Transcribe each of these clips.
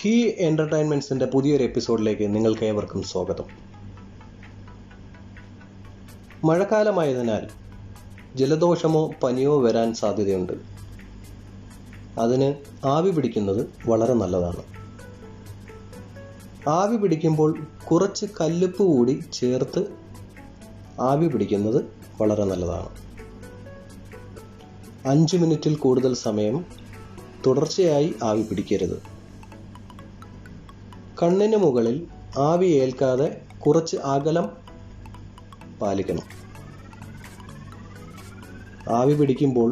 He എന്റർടൈൻമെന്റ്സിന്റെ പുതിയൊരു എപ്പിസോഡിലേക്ക് നിങ്ങൾക്ക് ഏവർക്കും സ്വാഗതം. മഴക്കാലമായതിനാൽ ജലദോഷമോ പനിയോ വരാൻ സാധ്യതയുണ്ട്. അതിന് ആവി പിടിക്കുന്നത് വളരെ നല്ലതാണ്. ആവി പിടിക്കുമ്പോൾ കുറച്ച് കല്ലുപ്പ് കൂടി ചേർത്ത് ആവി പിടിക്കുന്നത് വളരെ നല്ലതാണ്. അഞ്ച് മിനിറ്റിൽ കൂടുതൽ സമയം തുടർച്ചയായി ആവി പിടിക്കരുത്. കണ്ണിന് മുകളിൽ ആവി ഏൽക്കാതെ കുറച്ച് അകലം പാലിക്കണം. ആവി പിടിക്കുമ്പോൾ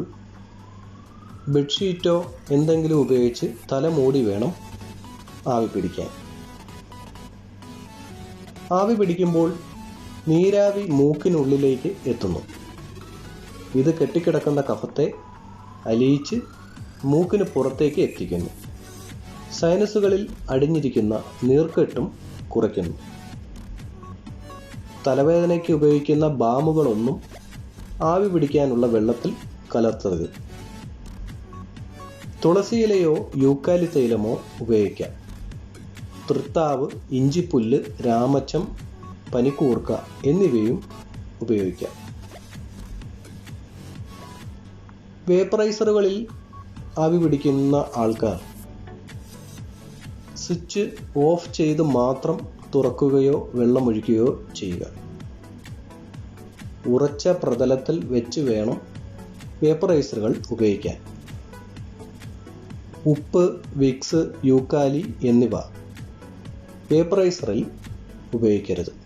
ബെഡ്ഷീറ്റോ എന്തെങ്കിലും ഉപയോഗിച്ച് തല മൂടി വേണം ആവി പിടിക്കാൻ. ആവി പിടിക്കുമ്പോൾ നീരാവി മൂക്കിനുള്ളിലേക്ക് എത്തുന്നു. ഇത് കെട്ടിക്കിടക്കുന്ന കഫത്തെ അലിയിച്ച് മൂക്കിന് പുറത്തേക്ക് എത്തിക്കുന്നു. സൈനസുകളിൽ അടിഞ്ഞിരിക്കുന്ന നീർക്കെട്ടും കുറയ്ക്കുന്നു. തലവേദനയ്ക്ക് ഉപയോഗിക്കുന്ന ബാമുകളൊന്നും ആവി പിടിക്കാനുള്ള വെള്ളത്തിൽ കലർത്തരുത്. തുളസിയിലയോ യൂക്കാലി തൈലമോ ഉപയോഗിക്കാം. തൃത്താവ് ഇഞ്ചിപ്പുല്ല് രാമച്ചം പനിക്കൂർക്ക എന്നിവയും ഉപയോഗിക്കാം. വേപ്പറൈസറുകളിൽ ആവി പിടിക്കുന്ന ആൾക്കാർ സ്വിച്ച് ഓഫ് ചെയ്ത് മാത്രം തുറക്കുകയോ വെള്ളമൊഴിക്കുകയോ ചെയ്യുക. ഉറച്ച പ്രതലത്തിൽ വെച്ച് വേണം വേപ്പറൈസറുകൾ ഉപയോഗിക്കാൻ. ഉപ്പ് വിക്സ് യൂക്കാലി എന്നിവ വേപ്പറൈസറിൽ ഉപയോഗിക്കരുത്.